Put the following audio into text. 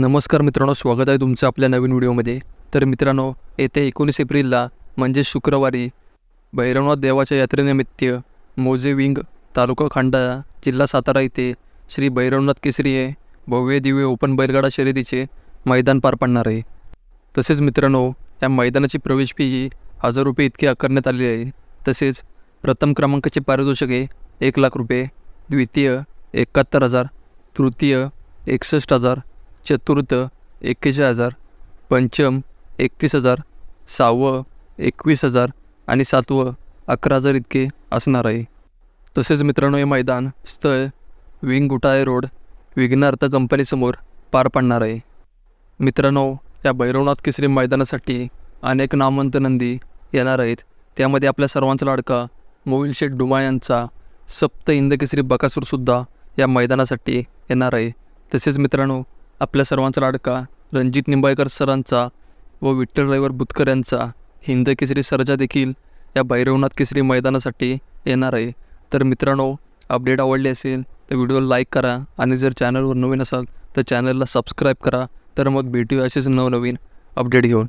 नमस्कार मित्रांनो स्वागत आहे तुमचं आपल्या नवीन व्हिडिओमध्ये. तर मित्रांनो येत्या एकोणीस एप्रिलला म्हणजे शुक्रवारी भैरवनाथ देवाच्या यात्रेनिमित्त मोजे विंग तालुका खांडा जिल्हा सातारा येथे श्री भैरवनाथ केसरी हे भव्य दिव्य ओपन बैलगाडा शर्यतीचे मैदान पार पडणार आहे. तसेच मित्रांनो या मैदानाची प्रवेश फी ही हजार रुपये इतकी आकारण्यात आलेली आहे. तसेच प्रथम क्रमांकाचे पारितोषिक एक लाख रुपये द्वितीय एकाहत्तर हजार तृतीय एकसष्ट हजार चतुर्थ एक्केचाळीस हजार पंचम एकतीस हजार सहावं एकवीस हजार आणि सातवं अकरा हजार इतके असणार आहे. तसेच मित्रांनो हे मैदान स्थळ विंग गुटाळे रोड विघ्नार्थ कंपनीसमोर पार पडणार आहे. मित्रांनो या भैरवनाथ केसरी मैदानासाठी अनेक नामवंत नंदी येणार आहेत. त्यामध्ये आपल्या सर्वांचा लाडका मोहिल शेठ डुमा यांचा सप्त इंद केसरी बकासूरसुद्धा या मैदानासाठी येणार आहे. तसेच मित्रांनो आपल्या सर्वांचा लाडका रणजित निंबाळकर सरांचा व विठ्ठल रविवार बुतकर यांचा हिंद केसरी सर्जा देखील या भैरवनाथ केसरी मैदानासाठी येणार आहे. तर मित्रांनो अपडेट आवडली असेल तर व्हिडिओ लाईक करा आणि जर चॅनलवर नवीन असाल तर चॅनलला सबस्क्राईब करा. तर मग भेटूया असेच नवनवीन अपडेट घेऊन.